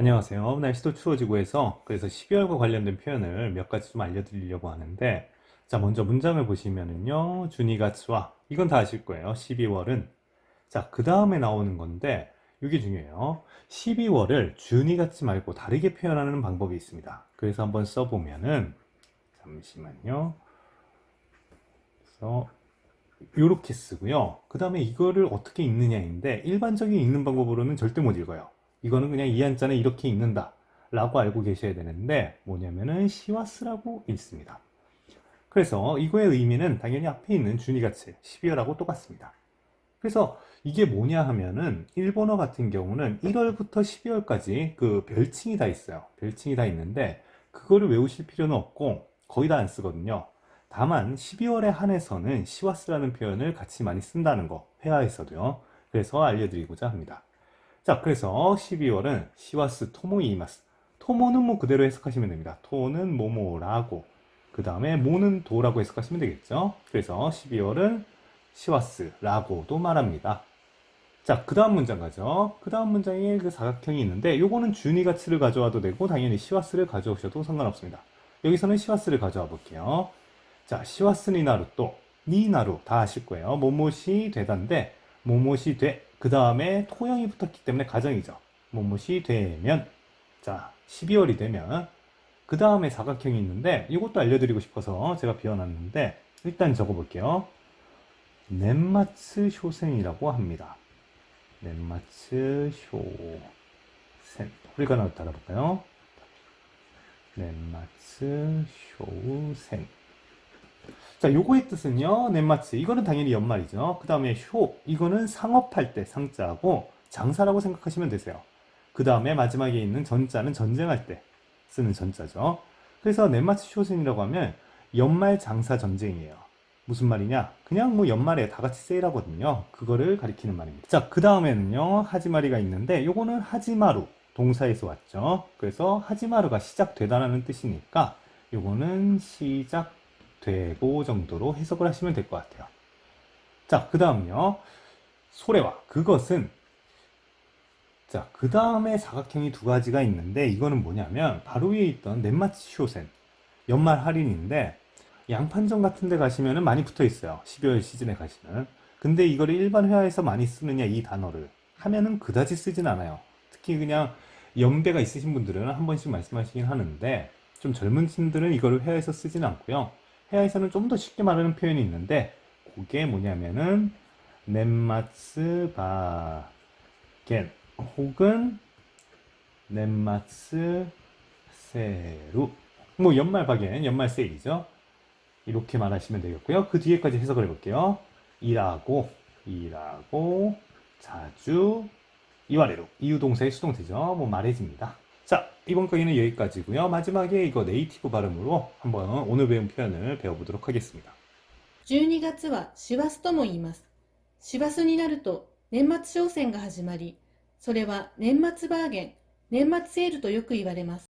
안녕하세요. 날씨도 추워지고 해서 그래서 12월과 관련된 표현을 몇 가지 좀 알려드리려고 하는데 자 먼저 문장을 보시면은요 주니가츠와 이건 다 아실 거예요. 12월은 자 그 다음에 나오는 건데 이게 중요해요. 12월을 주니가츠 말고 다르게 표현하는 방법이 있습니다. 그래서 한번 써보면은 잠시만요. 그래서 이렇게 쓰고요. 그 다음에 이거를 어떻게 읽느냐인데 일반적인 읽는 방법으로는 절대 못 읽어요. 이거는 그냥 이 한자는 이렇게 읽는다 라고 알고 계셔야 되는데 뭐냐면은 시와스라고 읽습니다. 그래서 이거의 의미는 당연히 앞에 있는 주니가츠 12월하고 똑같습니다. 그래서 이게 뭐냐 하면은 일본어 같은 경우는 1월부터 12월까지 그 별칭이 다 있어요. 별칭이 다 있는데 그거를 외우실 필요는 없고 거의 다 안 쓰거든요. 다만 12월에 한해서는 시와스라는 표현을 같이 많이 쓴다는 거 회화에서도요. 그래서 알려드리고자 합니다. 자, 그래서 12월은 시와스 토모이마스. 토모는 뭐 그대로 해석하시면 됩니다. 토는 뭐뭐라고. 그 다음에 모는 도라고 해석하시면 되겠죠. 그래서 12월은 시와스라고도 말합니다. 자, 그 다음 문장 가죠. 그 다음 문장에 그 사각형이 있는데, 요거는 준이 가치를 가져와도 되고, 당연히 시와스를 가져오셔도 상관없습니다. 여기서는 시와스를 가져와 볼게요. 자, 시와스 니 나루 또, 니 나루 다 아실 거예요. 모모시 되다인데, 모모시 돼. 그 다음에 토형이 붙었기 때문에 가정이죠. 모모시 되면. 자, 12월이 되면. 그 다음에 사각형이 있는데, 이것도 알려드리고 싶어서 제가 비워놨는데, 일단 적어볼게요. 넷마츠 쇼센이라고 합니다. 넷마츠 쇼센. 우리가 나따라볼까요 넷마츠 쇼센. 자, 요거의 뜻은요, 넷마츠. 이거는 당연히 연말이죠. 그 다음에 쇼. 이거는 상업할 때 상자고 장사라고 생각하시면 되세요. 그 다음에 마지막에 있는 전자는 전쟁할 때 쓰는 전자죠. 그래서 넷마츠 쇼센이라고 하면 연말 장사 전쟁이에요. 무슨 말이냐? 그냥 뭐 연말에 다 같이 세일하거든요. 그거를 가리키는 말입니다. 자, 그 다음에는요, 하지마리가 있는데, 요거는 하지마루, 동사에서 왔죠. 그래서 하지마루가 시작되다라는 뜻이니까, 요거는 시작 되고 정도로 해석을 하시면 될 것 같아요. 자, 그 다음요, 소래와 그것은, 자, 그 다음에 사각형이 두 가지가 있는데, 이거는 뭐냐면, 바로 위에 있던 넷마치 쇼센, 연말 할인인데, 양판점 같은 데 가시면은 많이 붙어 있어요. 12월 시즌에 가시면. 근데 이거를 일반 회화에서 많이 쓰느냐, 이 단어를. 하면은 그다지 쓰진 않아요. 특히 그냥 연배가 있으신 분들은 한 번씩 말씀하시긴 하는데, 좀 젊은 친들은 이거를 회화에서 쓰진 않고요. 회화에서는 좀 더 쉽게 말하는 표현이 있는데, 그게 뭐냐면은, 넷마츠 바겐, 혹은 넷마츠 세루. 뭐 연말 바겐, 연말 세일이죠. 이렇게 말하시면 되겠고요. 그 뒤에까지 해석을 해볼게요. 일하고, 일하고, 자주, 이와래로. 이유동사의 수동태죠. 뭐 말해집니다. 자, 이번 강의는 여기까지고요. 마지막에 이거 네이티브 발음으로 한번 오늘 배운 표현을 배워보도록 하겠습니다. 12月は師走とも言います。師走になると年末商戦が始まり、それは年末バーゲン、年末セールとよく言われます。